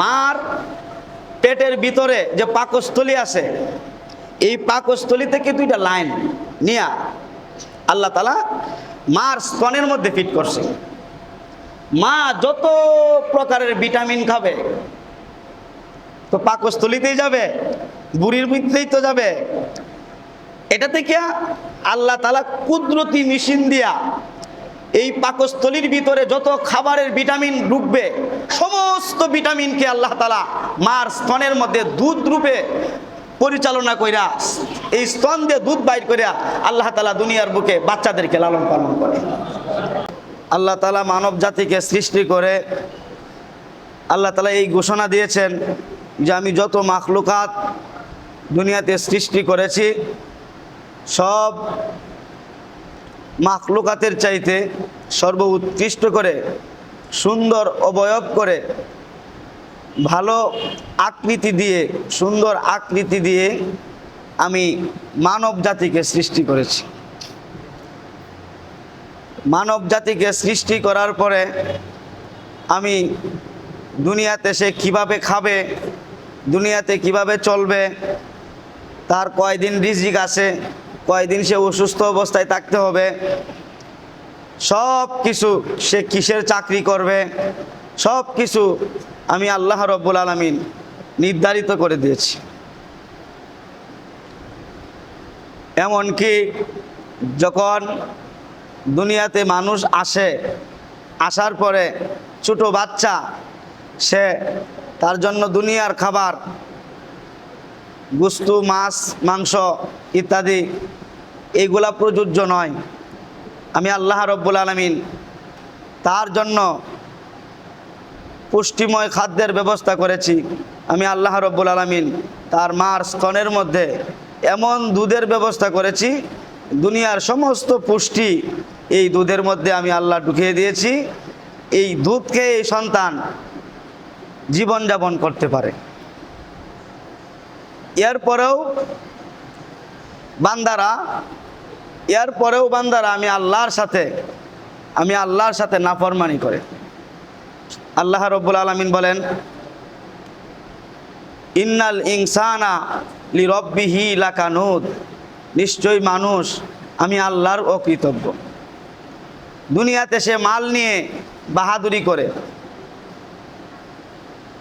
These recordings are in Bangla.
মার পেটের ভিতরে যে পাকস্থলী আছে, এই পাকস্থলী থেকে দুইটা লাইন নিয়া আল্লাহ তালা মার স্তনের মধ্যে ফিট করছে। মা যত প্রকারের ভিটামিন খাবে, তো পাকস্থলিতেই যাবে, বুড়ির ভিতরেই তো যাবে। এটা থেকে আল্লাহ তালা কুদরতি মেশিন দিয়া এই পাকস্থলীর ভিতরে যত খাবারের ভিটামিন ঢুকবে, সমস্ত ভিটামিনকে আল্লাহ তালা মার স্তনের মধ্যে দুধ রূপে পরিচালনা কইরা, এই স্তন দিয়ে দুধ বাইর করিয়া আল্লাহ তালা দুনিয়ার বুকে বাচ্চাদেরকে লালন পালন করে। আল্লাহ তালা মানব জাতিকে সৃষ্টি করে আল্লাহ তালা এই ঘোষণা দিয়েছেন যে আমি যত মাখলুকাত দুনিয়াতে সৃষ্টি করেছি, সব মাখলুকাতের চাইতে সর্ব উৎকৃষ্ট করে, সুন্দর অবয়ব করে, ভালো আকৃতি দিয়ে, সুন্দর আকৃতি দিয়ে আমি মানব জাতিকে সৃষ্টি করেছি। মানব জাতিকে সৃষ্টি করার পরে আমি দুনিয়াতে সে কীভাবে খাবে, দুনিয়াতে কীভাবে চলবে, তার কয়দিন রিজিক আছে কয়দিন সে অসুস্থ অবস্থায় থাকতে হবে? সব কিছু সে কিসের চাকরি করবে? সব কিছু আমি আল্লাহ রব্বুল আলমিন নির্ধারিত করে দিয়েছি। এমনকি যখন দুনিয়াতে মানুষ আসে, আসার পরে ছোট বাচ্চা, সে তার জন্য দুনিয়ার খাবার গুস্তু, মাছ, মাংস ইত্যাদি, এইগুলা প্রযোজ্য নয়। আমি আল্লাহ রব্বুল আলমিন তার জন্য পুষ্টিময় খাদ্যের ব্যবস্থা করেছি। আমি আল্লাহ রব্বুল আলমিন তার মার স্তনের মধ্যে এমন দুধের ব্যবস্থা করেছি, দুনিয়ার সমস্ত পুষ্টি এই দুধের মধ্যে আমি আল্লাহ ঢুকিয়ে দিয়েছি। এই দুধকে এই সন্তান জীবনযাপন করতে পারে। এরপরেও বান্দারা এরপরেও বান্দারা আমি আল্লাহর সাথে, আমি আল্লাহর সাথে নাফরমানি করে। আল্লাহ রব্বুল আলমিন বলেন, ইন্নাল ইনসানা লি রব্বিহি লাকানুদ। নিশ্চয়ই মানুষ, আমি আল্লাহর অকৃতজ্ঞ। দুনিয়াতে সে মাল নিয়ে বাহাদুরি করে।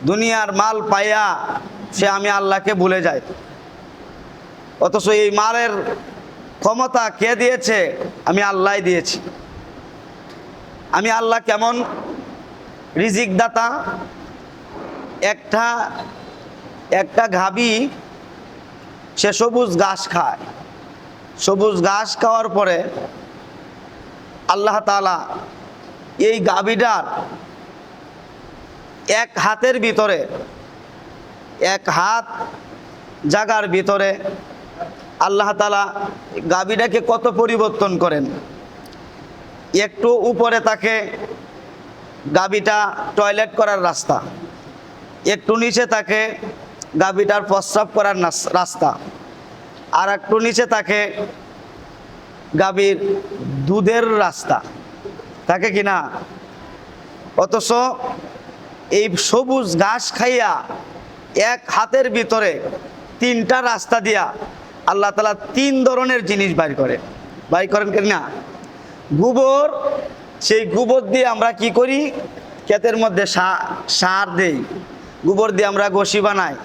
দুনিয়ার মাল পাইয়া সে আমি আল্লাহকে ভুলে যায় অথচ এই মালের ক্ষমতা কে দিয়েছে? আমি আল্লাহ দিয়েছি। আমি আল্লাহ কেমন রিজিক দাতা একটা একটা ঘাবি, সে সবুজ ঘাস খায়। সবুজ ঘাস খাওয়ার পরে আল্লাহ তালা এই গাভীটার এক হাতের ভিতরে এক হাত জাগার ভিতরে আল্লাহ তালা গাভীটাকে কত পরিবর্তন করেন। একটু উপরে তাকে গাভীটা টয়লেট করার রাস্তা। একটু নিচে তাকে গাভীটার প্রস্রাব করার রাস্তা। আর একটু নিচে তাকে গাভীর দুধের রাস্তা। থাকে কিনা অথচ এই সবুজ ঘাস খাইয়া এক হাতের ভিতরে তিনটা রাস্তা দিয়া আল্লাহ তালা তিন ধরনের জিনিস বাইর করে। বাইর করেন কি না? গোবর, সেই গোবর দিয়ে আমরা কি করি? ক্ষেতের মধ্যে সার দেই। গোবর দিয়ে আমরা ঘষি বানাই,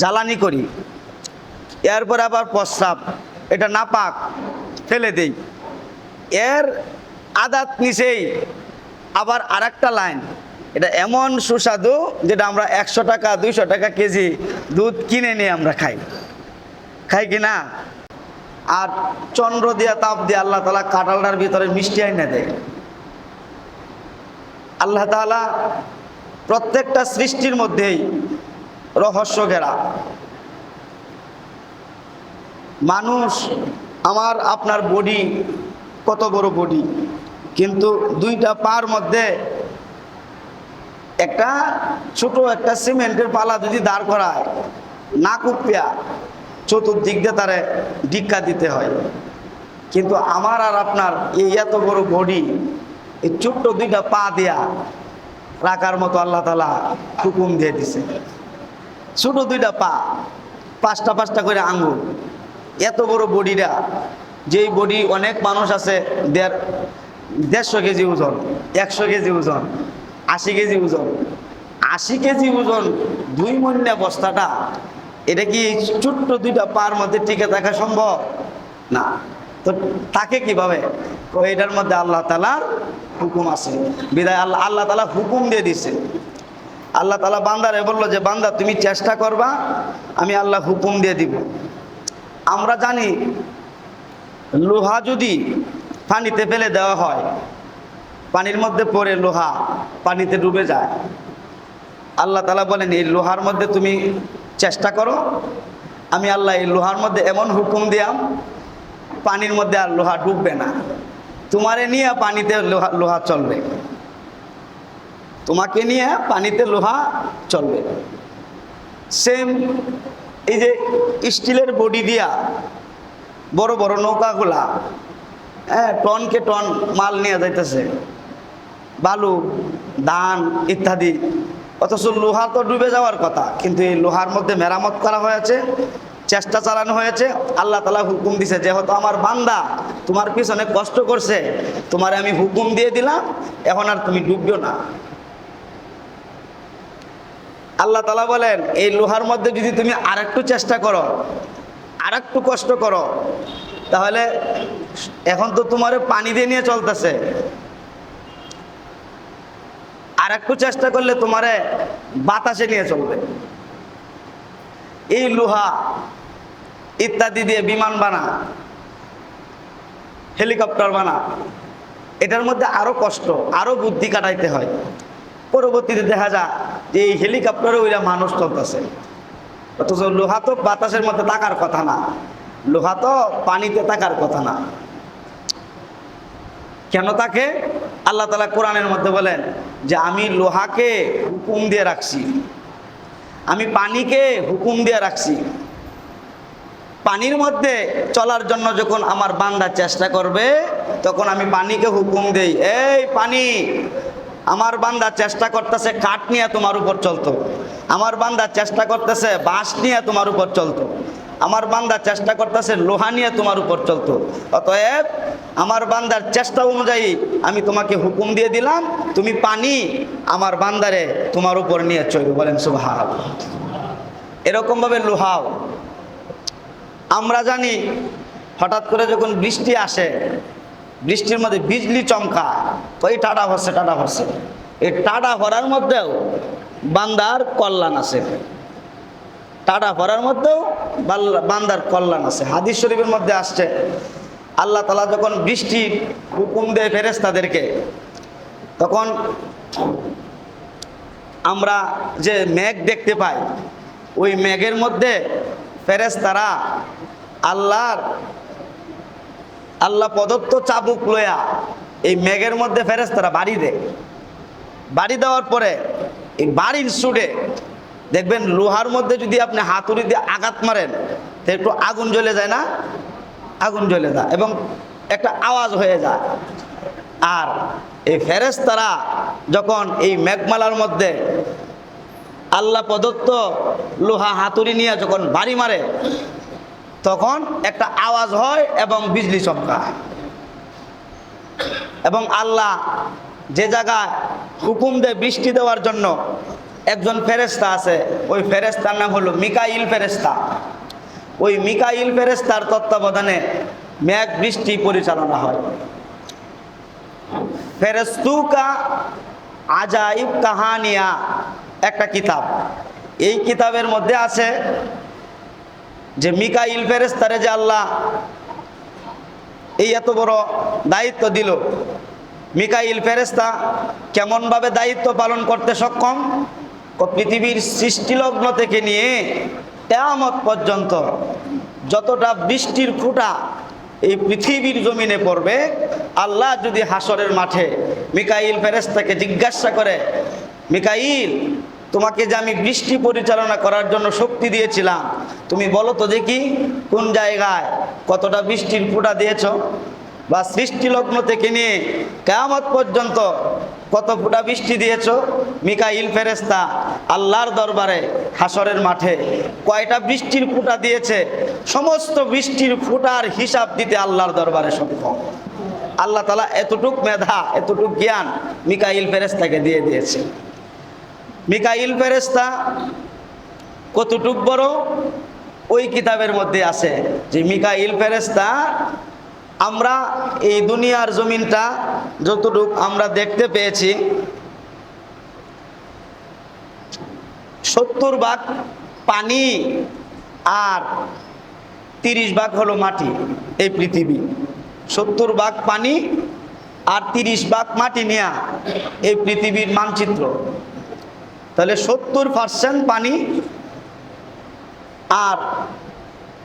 জ্বালানি করি। এরপর আবার প্রস্রাব, এটা নাপাক, ফেলে দেই। এর আদাত নিচেই আবার আরেকটা লাইন এটা এমন সুস্বাদু যেটা আমরা একশো টাকা, দুইশো টাকা কেজি দুধ কিনে নিয়ে আমরা খাই। খাই কি না? আর চন্দ্র দিয়া, তাপ দিয়ে আল্লাহ তালা কাঁঠালটার ভিতরে মিষ্টি আইনে দেয়। আল্লাহ তাআলা প্রত্যেকটা সৃষ্টির মধ্যেই রহস্য ঘেরা। মানুষ আমার, আপনার বডি কত বড় বডি কিন্তু দুইটা পার মধ্যে একটা ছোট একটা সিমেন্টের পালা যদি দাঁড় করায় না কুপিয়া চতুর্দিক দিয়ে তারে ডিক্কা দিতে হয়। কিন্তু আমার আর আপনার এই এত বড় বডি, এই ছোট্ট দুইটা পা দেয়া রাখার মতো আল্লাহ তালা হুকুম দিয়ে দিছে। ছোট দুইটা পা, পাঁচটা পাঁচটা করে আঙ্গুল। এত বড় বডিটা, যেই বডি অনেক মানুষ আছে দেড়, দেড়শো কেজি ওজন, একশো কেজি ওজন। আশি কেজি ওজন। আশি কেজি ওজন দুই মন্যা বস্তাটা, এটা কি ছোট্ট দুইটা পার মধ্যে টিকে থাকা সম্ভব? না। তো তাকে কীভাবে? এটার মধ্যে আল্লাহ তালার হুকুম আছে। বিদায় আল্লাহ আল্লাহ তালা হুকুম দিয়ে দিছে। আল্লাহ তালা বান্দারে বলল যে, বান্দা, তুমি চেষ্টা করবা, আমি আল্লাহ হুকুম দিয়ে দিব। আমরা জানি, লোহা যদি পানিতে ফেলে দেওয়া হয় পানির মধ্যে পড়ে লোহা পানিতে ডুবে যায়। আল্লাহ তালা বলেন, এই লোহার মধ্যে তুমি চেষ্টা করো। আমি আল্লাহ এই লোহার মধ্যে এমন হুকুম দিয়াম, পানির মধ্যে আর লোহা ডুববে না। তোমারে নিয়ে পানিতে লোহা লোহা চলবে। তোমাকে নিয়ে পানিতে লোহা চলবে। সেম এই যে স্টিলের বডি দিয়া বড় বড় নৌকাগুলা হ্যাঁ টনকে টন মাল নিয়ে যাইতেছে। বালু দান ইত্যাদি। অথচ লোহা তো ডুবে যাওয়ার কথা, কিন্তু এই লোহার মধ্যে মেরামত করা হয়েছে, চেষ্টা চালানো হয়েছে। আল্লাহ তালা হুকুম দিছে, যেহেতু আমার বান্দা তোমার পিছনে কষ্ট করছে, তোমার আমি হুকুম দিয়ে দিলাম, এখন আর তুমি ডুববে না। আল্লাহ তালা বলেন, এই লোহার মধ্যে যদি তুমি আরেকটু চেষ্টা করো, আরেকটু কষ্ট করো, তাহলে এখন তো তোমার পানি দিয়ে নিয়ে চলতেছে। আর একটু চেষ্টা করলে তোমারে বাতাসে নিয়ে চলবে। এই লোহা ইত্যাদি দিয়ে বিমান বানা, হেলিকপ্টার বানা, এটার মধ্যে আরও কষ্ট, আরও বুদ্ধি কাটাইতে হয়। পরবর্তীতে দেখা যায় যে এই হেলিকপ্টারে ওইরা মানুষ চলতেছে। অথচ লোহা তো বাতাসের মধ্যে থাকার কথা না। লোহা তো পানিতে থাকার কথা না। কেন তাকে? আল্লাহ তালা কোরআনের মধ্যে বলেন যে আমি লোহাকে হুকুম দিয়ে রাখছি। আমি পানিকে হুকুম দিয়ে রাখছি। পানির মধ্যে চলার জন্য যখন আমার বান্দা চেষ্টা করবে, তখন আমি পানিকে হুকুম দেই। এই পানি, আমার বান্দা চেষ্টা করতেছে কাঠ নিয়ে তোমার উপর চলতো। আমার বান্দা চেষ্টা করতেছে বাঁশ নিয়ে তোমার উপর চলতো। আমার বান্দা চেষ্টা করতেছে, লোহা নিয়ে তোমার উপর চলতো। অতএব আমার বান্দার চেষ্টা অনুযায়ী আমি তোমাকে হুকুম দিয়ে দিলাম, তুমি পানি আমার বান্দারে তোমার উপর নিয়ে চলবে, বলেন সুভাব এরকমভাবে লোহাও। আমরা জানি, হঠাৎ করে যখন বৃষ্টি আসে, বৃষ্টির মধ্যে বিজলি চমকা ওই টাটা ভরছে টাটা ভরছে এই টাটা ভরার মধ্যেও বান্দার কল্যাণ আছে। টাটা ভরার মধ্যেও বান্দার কল্যাণ আছে। হাদিস শরীফের মধ্যে আসছে, আল্লাহ তালা যখন বৃষ্টি হুকুম দেয় ফেরেস তাদেরকে তখন আমরা যে মেঘ দেখতে পাই, ওই মেঘের মধ্যে ফেরেস্তারা আল্লাহর, আল্লাহ প্রদত্ত চাবুক লয়া এই মেঘের মধ্যে ফেরেস্তারা বাড়ি দেয়। বাড়ি দেওয়ার পরে এই বাড়ির সুডে দেখবেন লোহার মধ্যে যদি আপনি হাতুড়ি দিয়ে আঘাত মারেন, তো একটু আগুন জ্বলে যায় না? আগুন জ্বলে যায় এবং একটা আওয়াজ হয়ে যায়। আর এই ফেরেস তারা যখন এই মেঘমালার মধ্যে আল্লাহ প্রদত্ত লোহা হাতুড়ি নিয়ে যখন বাড়ি মারে, তখন একটা আওয়াজ হয় এবং বিজলি চমকায়। এবং আল্লাহ যে জায়গায় হুকুম দেয় বৃষ্টি দেওয়ার জন্য একজন ফেরেস্তা আছে, ওই ফেরেস্তার নাম হলো মিকাইল ফেরেস্তা ওই মিকাইল ফেরেস্তার তত্ত্বাবধানে মেঘ বৃষ্টি পরিচালনা হয়। ফেরেস্তুকা আজাইব কাহানিয়া, একটা কিতাব। এই কিতাবের মধ্যে আছে যে মিকাইল ফেরেস্তারে যে আল্লাহ এই এত বড় দায়িত্ব দিল, মিকাইল ফেরেস্তা কেমনভাবে দায়িত্ব পালন করতে সক্ষম? পৃথিবীর সৃষ্টিলগ্ন থেকে নিয়ে কেয়ামত পর্যন্ত যতটা বৃষ্টির ফুটা এই পৃথিবীর জমিনে পড়বে, আল্লাহ যদি হাসরের মাঠে মিকাইল ফেরেস্তাকে জিজ্ঞাসা করে, মিকাইল, তোমাকে যে আমি বৃষ্টি পরিচালনা করার জন্য শক্তি দিয়েছিলাম, তুমি বলো তো দেখি কোন জায়গায় কতটা বৃষ্টির ফুটা দিয়েছ? বা সৃষ্টি লগ্ন থেকে নিয়ে কেয়ামত পর্যন্ত কত ফুটা বৃষ্টি দিয়েছ? মিকাইল ফেরেস্তা আল্লাহর দরবারে হাসরের মাঠে কয়টা বৃষ্টির ফুটা দিয়েছে? সমস্ত বৃষ্টির ফুটার হিসাব দিতে আল্লাহর দরবারে সক্ষম। আল্লাহ তালা এতটুক মেধা, এতটুক জ্ঞান মিকাইল ফেরেস্তাকে দিয়ে দিয়েছে। মিকাইল ফেরেস্তা কতটুক বড়? ওই কিতাবের মধ্যে আছে যে মিকাইল ফেরেস্তা আমরা এই দুনিয়ার জমিনটা যতটুক আমরা দেখতে পেয়েছি, সত্তর ভাগ পানি আর তিরিশ ভাগ হলো মাটি এই পৃথিবী। সত্তর ভাগ পানি আর তিরিশ ভাগ মাটি নেয়া এই পৃথিবীর মানচিত্র। তাহলে সত্তর পার্সেন্ট পানি আর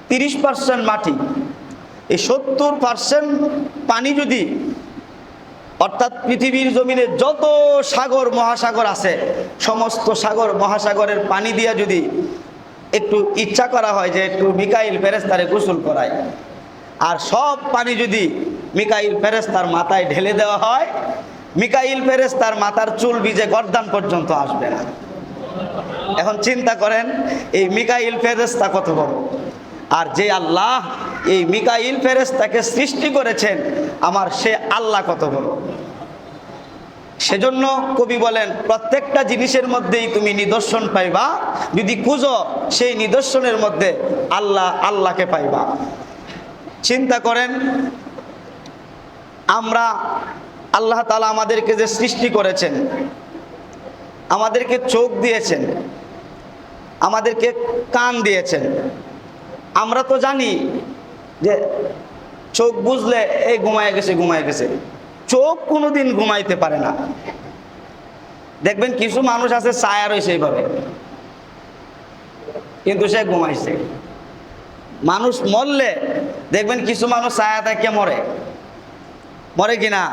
তিরিশ পার্সেন্ট মাটি। এই সত্তর পার্সেন্ট পানি যদি, অর্থাৎ পৃথিবীর জমিনে যত সাগর, মহাসাগর আছে, সমস্ত সাগর, মহাসাগরের পানি দিয়া যদি একটু ইচ্ছা করা হয় যে একটু মিকাইল ফেরেস্তারে গোসল করায়, আর সব পানি যদি মিকাইল ফেরেস্তার মাথায় ঢেলে দেওয়া হয়, মিকাইল ফেরেস্তার মাথার চুল ভিজে গর্দান পর্যন্ত আসবে না। এখন চিন্তা করেন, এই মিকাইল ফেরেস্তা কত বড়? আর যে আল্লাহ এই মিকাইল ফেরেস তাকে সৃষ্টি করেছেন, আমার সে আল্লাহ কত বড়? সেজন্য কবি বলেন, প্রত্যেকটা জিনিসের মধ্যেই তুমি নিদর্শন পাইবা। যদি খুঁজো, সেই নিদর্শনের মধ্যে আল্লাহ আল্লাহকে পাইবা। চিন্তা করেন, আমরা আল্লাহ তালা আমাদেরকে যে সৃষ্টি করেছেন, আমাদেরকে চোখ দিয়েছেন, আমাদেরকে কান দিয়েছেন আমরা তো জানি যে চোখ বুঝলে এই ঘুমায় গেছে ঘুমায় গেছে। চোখ কোনোদিন ঘুমাইতে পারে না। দেখবেন কিছু মানুষ আছে, ছায়া রয়েছে এইভাবে। কিন্তু সে ঘুমাইছে। মানুষ মরলে, দেখবেন কিছু মানুষ ছায়া থাকিয়া মরে। মরে কিনা?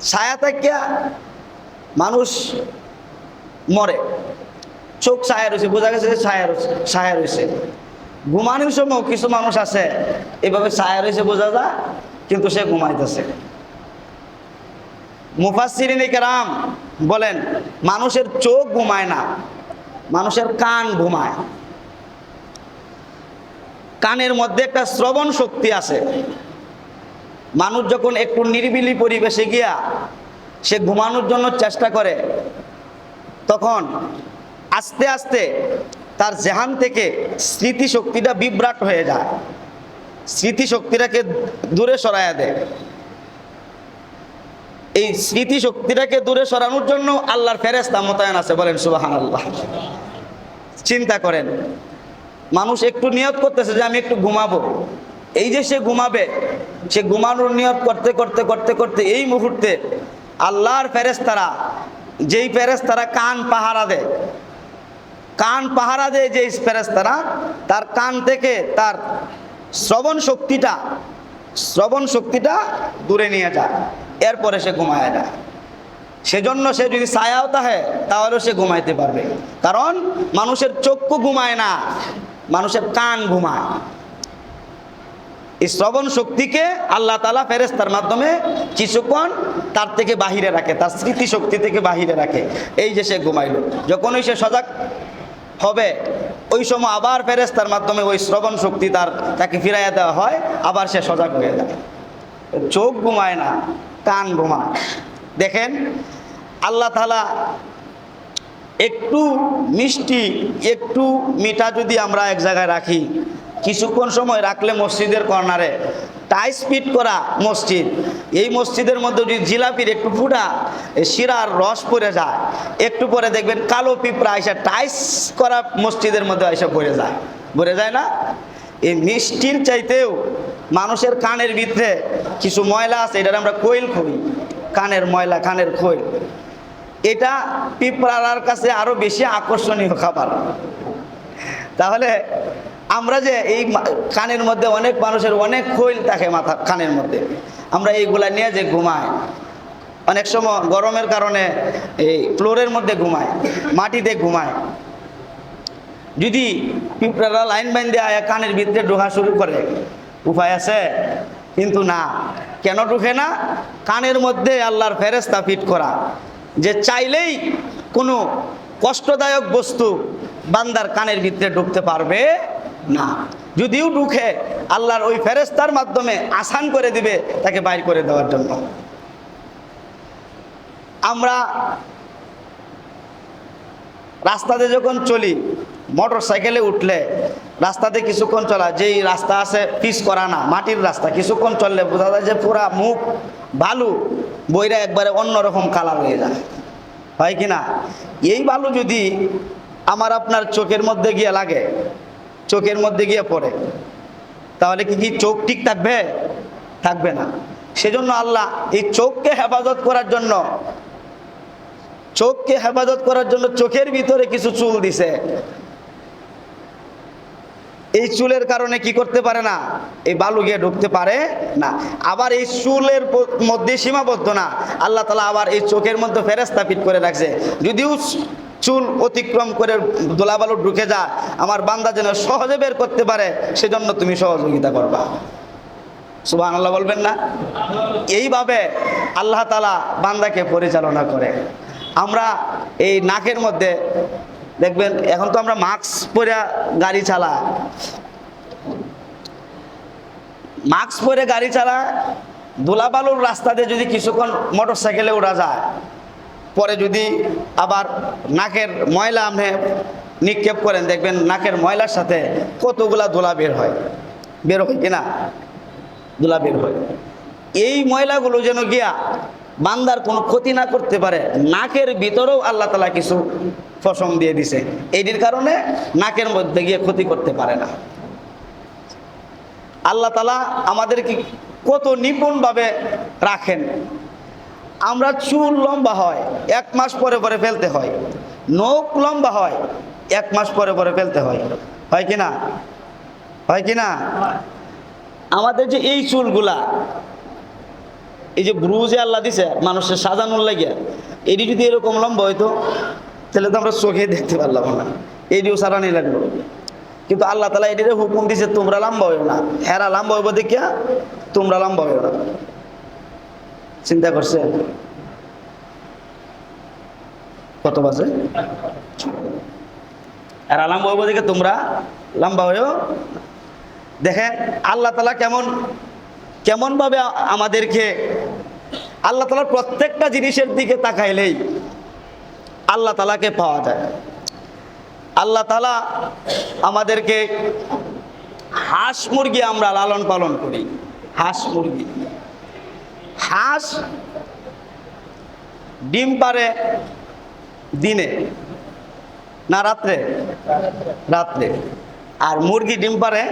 ছায়া থাকিয়া মানুষ মরে। চোখ ছায়া রয়েছে, বোঝা গেছে যে ছায়া রয়েছে ছায়া রয়েছে। ঘুমানোর সময় কিছু মানুষ আছে, এভাবে ছায়া রয়েছে, বোঝা যায়, কিন্তু সে ঘুমাইতেছে। মুফাসিরিন কেরাম বলেন, মানুষের চোখ ঘুমায় না, মানুষের কান ঘুমায়। কানের মধ্যে একটা শ্রবণ শক্তি আছে। মানুষ যখন একটু নিরিবিলি পরিবেশে গিয়া সে ঘুমানোর জন্য চেষ্টা করে, তখন আস্তে আস্তে তার জেহান থেকে স্মৃতিশক্তিটা বিভ্রাট হয়ে যায়। স্মৃতিশক্তিটাকে দূরে সরাইয়া দেয়। এই স্মৃতিশক্তিটাকে দূরে সরানোর জন্য আল্লাহর ফেরেস্তা মোতায়েন আছে বলেন সুবাহান আল্লাহ চিন্তা করেন, মানুষ একটু নিয়ত করতেছে যে আমি একটু ঘুমাবো। এই যে সে ঘুমাবে, সে ঘুমানোর নিয়ত করতে করতে করতে করতে এই মুহূর্তে আল্লাহর ফেরেস্তারা যেই ফেরেস্তারা কান পাহারা দেয় কান পাহারা দেয় যেই ফেরেস্তারা তার কান থেকে তার শ্রবণ শক্তিটা শ্রবণ শক্তিটা দূরে নিয়ে যায়, এরপরে সে ঘুমায় যায় সেজন্য সে যদি ছায়াও তাহে তাহলেও সে ঘুমাইতে পারবে। কারণ মানুষের চক্ষু ঘুমায় না, মানুষের কান ঘুমায়। এই শ্রবণ শক্তিকে আল্লাহ তালা ফেরেস্তার মাধ্যমে কিছুক্ষণ তার থেকে বাহিরে রাখে, তার স্মৃতি শক্তি থেকে বাহিরে রাখে। এই যে সে ঘুমাইল, যখনই সে সজাগ হবে। ওই সময় আবার ফেরেস্তার মাধ্যমে ওই শ্রবণ শক্তি তার, তাকে ফিরাইয়া দেওয়া হয়, আবার সে সজাগ হয়ে যায়। চোখ ঘুমায় না, কান ঘুমায়। দেখেন, আল্লাহ তালা একটু মিষ্টি, একটু মিঠা যদি আমরা এক জায়গায় রাখি, কিছুক্ষণ সময় রাখলে মসজিদের কর্নারে টাইস ফিট করা মসজিদ। এই মসজিদের মধ্যে যদি জিলাপির একটু ফুটা শিরার রস পড়ে যায়, একটু পরে দেখবেন কালো পিঁপড়া এসে টাইস করা মসজিদের মধ্যে এসে পড়ে যায়। পড়ে যায় না? এই মিষ্টির চাইতেও মানুষের কানের ভিতরে কিছু ময়লা আছে এটা আমরা কোয়েল করি। কানের ময়লা, কানের খৈল এটা পিঁপড়ার কাছে আরও বেশি আকর্ষণীয় খাবার। তাহলে আমরা যে এই কানের মধ্যে অনেক মানুষের অনেক খৈল থাকে মাথা, কানের মধ্যে। আমরা এইগুলা নিয়ে যে ঘুমাই। অনেক সময় গরমের কারণে এই ফ্লোরের মধ্যে ঘুমায় মাটিতে ঘুমায় যদি পিঁপড়ারা লাইন বাইন দেওয়া কানের ভিতরে ঢোকা শুরু করে, উপায় আছে? কিন্তু না। কেন ঢুকে না? কানের মধ্যে আল্লাহর ফেরেস্তা ফিট করা। যে চাইলেই কোনো কষ্টদায়ক বস্তু বান্দার কানের ভিতরে ঢুকতে পারবে। না। যদিও ঢুকে আল্লাহর ওই ফেরেস্তার মাধ্যমে আসান করে দিবে, তাকে বাইর করে দেওয়ার জন্য। আমরা রাস্তাতে যখন চলি, মোটর সাইকেলে উঠলে রাস্তাতে কিছুক্ষণ চলা, যেই রাস্তা আছে পিস করা না, মাটির রাস্তা, কিছুক্ষণ চললে বোঝা যায় যে পুরা মুখ বালু বইরা একবারে অন্যরকম কালার হয়ে যায়। হয় কি না? এই বালু যদি আমার আপনার চোখের মধ্যে গিয়ে লাগে চোখের মধ্যে গিয়ে পড়ে। তাহলে কি কি চোখ ঠিক থাকবে? থাকবে না। সেজন্য আল্লাহ এই চোখকে হেফাজত করার জন্য, চোখকে হেফাজত করার জন্য চোখের ভিতরে কিছু চুল দিছে। এই চুলের কারণে কি করতে পারে না? এই বালু গিয়ে ঢুকতে পারে না। আবার এই চুলের মধ্যে সীমাবদ্ধ না। আল্লাহ তালা আবার এই চোখের মধ্যে ফেরেস্তা ফিট করে রাখছে। যদিও চুল অতিক্রম করে দোলাবালু ঢুকে যা, আমার বান্দা যেন সহজে বের করতে পারে, সেজন্য তুমি সহযোগিতা করবা। সুবাহ আল্লাহ বলবেন না? এইভাবে আল্লাহ তালা বান্দাকে পরিচালনা করে। আমরা এই নাকের মধ্যে, দেখবেন, এখন তো আমরা মাস্ক পরে গাড়ি চালা। মাস্ক পরে গাড়ি চালা ধুলাবালুর রাস্তাতে যদি কিছুক্ষণ মোটর সাইকেলে ওঠা যায় পরে যদি আবার নাকের ময়লা আপনি নিক্ষেপ করেন, দেখবেন নাকের ময়লার সাথে কতগুলা ধুলা বের হয়। বের হয় কিনা? ধুলা বের হয়। এই ময়লাগুলো যেন গিয়া বান্দার কোনো ক্ষতি না করতে পারে, নাকের ভিতরেও আল্লাহ তালা কিছু ফসম দিয়ে দিছে। এটির কারণে নাকের মধ্যে গিয়ে ক্ষতি করতে পারে না। আল্লাহ তালা আমাদেরকে কত নিপুণভাবে রাখেন। আমরা চুল লম্বা হয়, এক মাস পরে পরে ফেলতে হয়। নখ লম্বা হয়, এক মাস পরে পরে ফেলতে হয়। হয় কি না? হয় কি না? আমাদের যে এই চুলগুলা, এই যে ব্রুজে আল্লাহ দিছে মানুষের সাজানোর লাগিয়া, এটি যদি এরকম লম্বা হইতো, তাহলে তো আমরা চোখে দেখতে পারলাম না। এটিও সারানি লাগল। কিন্তু আল্লাহ তালা এটিরে হুকুম দিছে, তোমরা লম্বা হইও না। হেরা লম্বা হইব দেখিয়া তোমরা লম্বা হইও না। চিন্তা করছে? কত বাজে? এরা লম্বা হইব দেখে তোমরা লম্বা হইও। দেখেন আল্লাহ তালা কেমন, কেমনভাবে আমাদেরকে আল্লাহ তালার প্রত্যেকটা জিনিসের দিকে তাকাইলেই আল্লাহ তালাকে পাওয়া যায়। আল্লাহ তালা আমাদেরকে হাঁস মুরগি আমরা লালন পালন করি। হাঁস মুরগি। হাঁস ডিম পারে দিনে না রাত্রে? রাত্রে। আর মুরগি ডিম পারে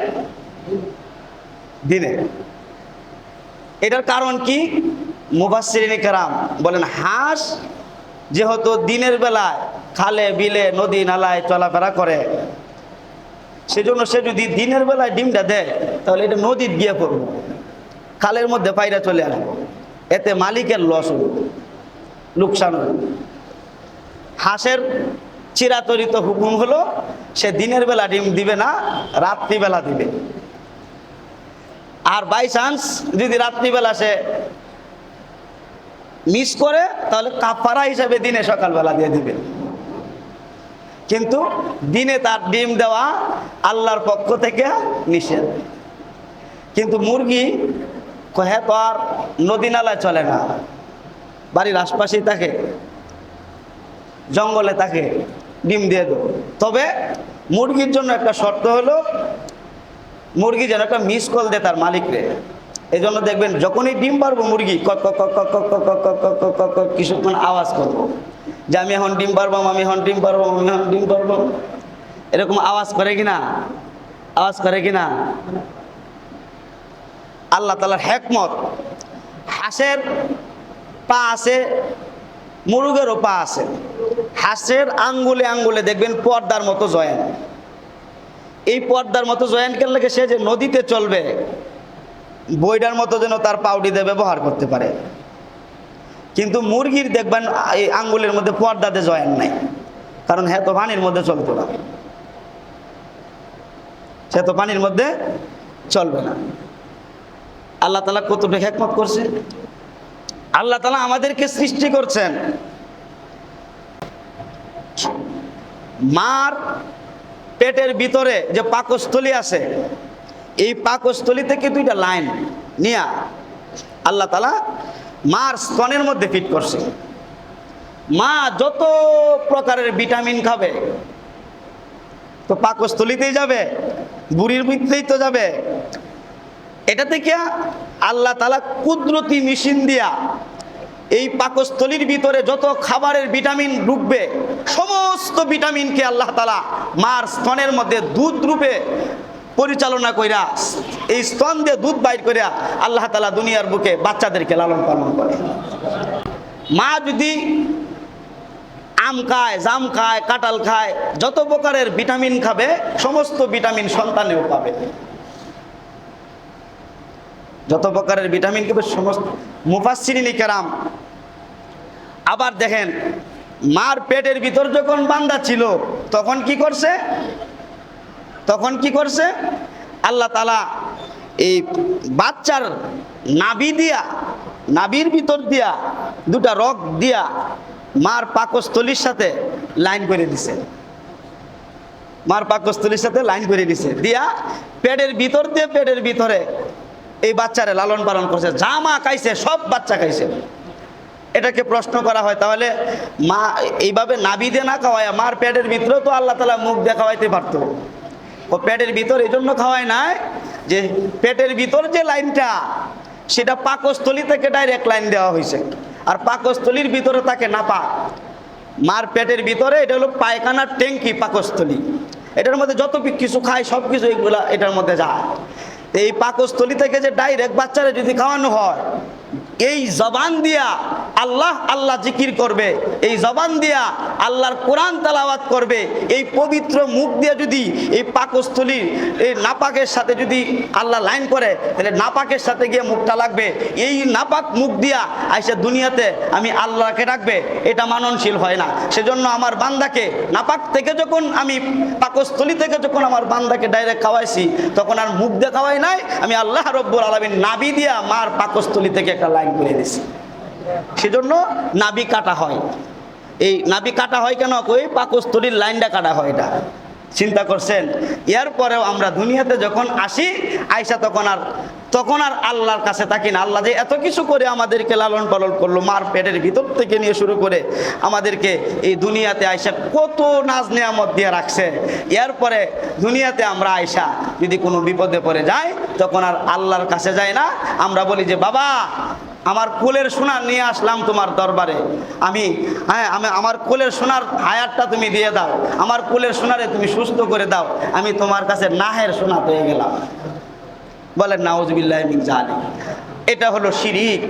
দিনে। এটার কারণ কি? মুবাসিরিনী কারাম বলেন, হাঁস যেহেতু দিনের বেলায় খালে, বিলে, নদী, নালায় চলাফেরা করে, সেজন্য সে যদি দিনের বেলায় ডিমটা দেয়, তাহলে এটা নদীর গিয়ে পড়ব। খালের মধ্যে পায়রা চলে আসব। এতে মালিকের লস লোকসান হাঁসের চিরাচরিত হুকুম হলো, সে দিনের বেলা ডিম দিবে না, রাত্রিবেলা দিবে। আর বাই চান্স যদি রাত্রিবেলা সে মিস করে, তাহলে কাফারা হিসাবে দিনে সকালবেলা দিয়ে দিবে। কিন্তু দিনে তার ডিম দেওয়া আল্লাহর পক্ষ থেকে নিষেধ। কিন্তু মুরগি হ্যাঁ তো আর নদী নালায় চলে না বাড়ির আশপাশেই থাকে জঙ্গলে থাকে ডিম দিয়ে দেবো তবে মুরগির জন্য একটা শর্ত হলো মুরগি যেন একটা মিস কল দেয় তার মালিকরে এই জন্য দেখবেন যখনই ডিম পারব মুরগি কিছুক্ষণ আওয়াজ করব যে আমি এখন ডিম পারব আমি এখন ডিম পারব আমি এখন ডিম পারব এরকম আওয়াজ করে কিনা আওয়াজ করে কিনা আল্লাহ তালার হেকমত। হাঁসের পা আছে, মুরুগেরও পা আছে। হাঁসের আঙ্গুলে আঙ্গুলে দেখবেন পর্দার মতো জয়েন। এই পর্দার মতো জয়েন করলে সে যে নদীতে চলবে বইটার মতো যেন তার পাউডিতে ব্যবহার করতে পারে। কিন্তু মুরগির দেখবেন, এই আঙ্গুলের মধ্যে পর্দাতে জয়েন নাই। কারণ হ্যাঁ তো পানির মধ্যে চলতো না। সে তো পানির মধ্যে চলবে না। আল্লাহ তালা কতটা হেকমত করছে? আল্লাহ তালা আমাদেরকে সৃষ্টি করছেন। মার পেটের ভিতরে যে পাকস্থলী আছে, এই পাকস্থলী থেকে দুইটা লাইন নিয়া আল্লাহ তালা মার স্তনের মধ্যে ফিট করছে। মা যত প্রকারের ভিটামিন খাবে, তো পাকস্থলিতেই যাবে, বুড়ির মধ্যেই তো যাবে এটা থেকে আল্লাহ তালা কুদরতি মেশিন দিয়া এই পাকস্থলীর ভিতরে যত খাবারের ভিটামিন ঢুকবে, সমস্ত ভিটামিনকে আল্লাহ তালা মার স্তনের মধ্যে দুধ রূপে পরিচালনা কইরা, এই স্তন দিয়ে দুধ বাইর করিয়া আল্লাহ তালা দুনিয়ার বুকে বাচ্চাদেরকে লালন পালন করে। মা যদি আম খায়, জাম খায়, কাঁঠাল খায়, যত প্রকারের ভিটামিন খাবে, সমস্ত ভিটামিন সন্তানেও পাবে। যত প্রকারের ভিটামিন খাবে সমস্ত মুফাসিনী কেরাম। আবার দেখেন, মার পেটের ভিতর যখন বান্দা ছিল, তখন কি করছে? তখন কি করছে? আল্লাহ তালা এই বাচ্চার নাভি দিয়া, নাভির ভিতর দিয়া, দুটা রক দিয়া মার পাকস্থলীর সাথে লাইন করে দিছে। মার পাকস্থলীর সাথে লাইন করে দিছে। দিয়া পেটের ভিতর দিয়ে, পেটের ভিতরে এই বাচ্চারে লালন পালন করছে, যা মা খাইছে, সব বাচ্চা খাইছে। এটাকে প্রশ্ন করা হয়, তাহলে মা এইভাবে নাভি দিয়ে না খাওয়ায়, মার পেটের ভিতরেও তো আল্লাহ তালা মুখ দিয়ে খাওয়াইতে পারতো। ও পেটের ভিতর এই জন্য খাওয়ায় নাই যে পেটের ভিতর যে লাইনটা, সেটা পাকস্থলী থেকে ডাইরেক্ট লাইন দেওয়া হয়েছে আর পাকস্থলীর ভিতরে তাকে না পা মার পেটের ভিতরে এটা হলো পায়খানার ট্যাঙ্কি পাকস্থলী। এটার মধ্যে যত কিছু খায় সব কিছু এগুলা এটার মধ্যে যায়। এই পাকস্থলী থেকে যে ডাইরেক্ট বাচ্চারা যদি খাওয়ানো হয় এই জবান দিয়া আল্লাহ আল্লাহ জিকির করবে, এই জবান দিয়া আল্লাহর কোরআন তালাওয়াত করবে, এই পবিত্র মুখ দিয়ে যদি এই পাকস্থলীর, এই নাপাকের সাথে যদি আল্লাহ লাইন করে, তাহলে নাপাকের সাথে গিয়ে মুখটা লাগবে। এই নাপাক মুখ দিয়া আইসা দুনিয়াতে আমি আল্লাহকে রাখবে এটা মাননশীল হয় না। সেজন্য আমার বান্দাকে নাপাক থেকে যখন আমি পাকস্থলী থেকে যখন আমার বান্দাকে ডাইরেক্ট খাওয়াইছি, তখন আর মুখ দিয়ে খাওয়াই নাই, আমি আল্লাহ রব্বুর আলমিন নাবি দিয়া মার পাকস্থলী থেকে একটা লাইন করে দিছি। সেজন্য নাবি কাটা হয়। এই নাবি কাটা হয় কেন? ওই পাকস্তরীর লাইনটা কাটা হয় এটা। চিন্তা করছেন? এরপরেও আমরা দুনিয়াতে যখন আসি আইসা তখন আর তখন আর আল্লাহর কাছে থাকি না। আল্লাহ যে এত কিছু করে আমাদেরকে লালন পালন করল, মার পেটের ভিতর থেকে নিয়ে শুরু করে আমাদেরকে এই দুনিয়াতে আইসা কত নাজ নেয়ামত দিয়ে রাখছে। এরপরে দুনিয়াতে আমরা আইসা যদি কোনো বিপদে পড়ে যাই তখন আর আল্লাহর কাছে যাই না। আমরা বলি যে, বাবা আমার কোলের সোনা নিয়ে আসলাম তোমার দরবারে। আমি হ্যাঁ আমি, আমার কোলের সোনার হায়ারটা তুমি দিয়ে দাও। আমার কোলের সোনারে তুমি সুস্থ করে দাও। আমি তোমার কাছে নাহের সোনা পেয়ে গেলাম। বলেন, নাউজবিল্লাহ জানি এটা হলো শিরিক।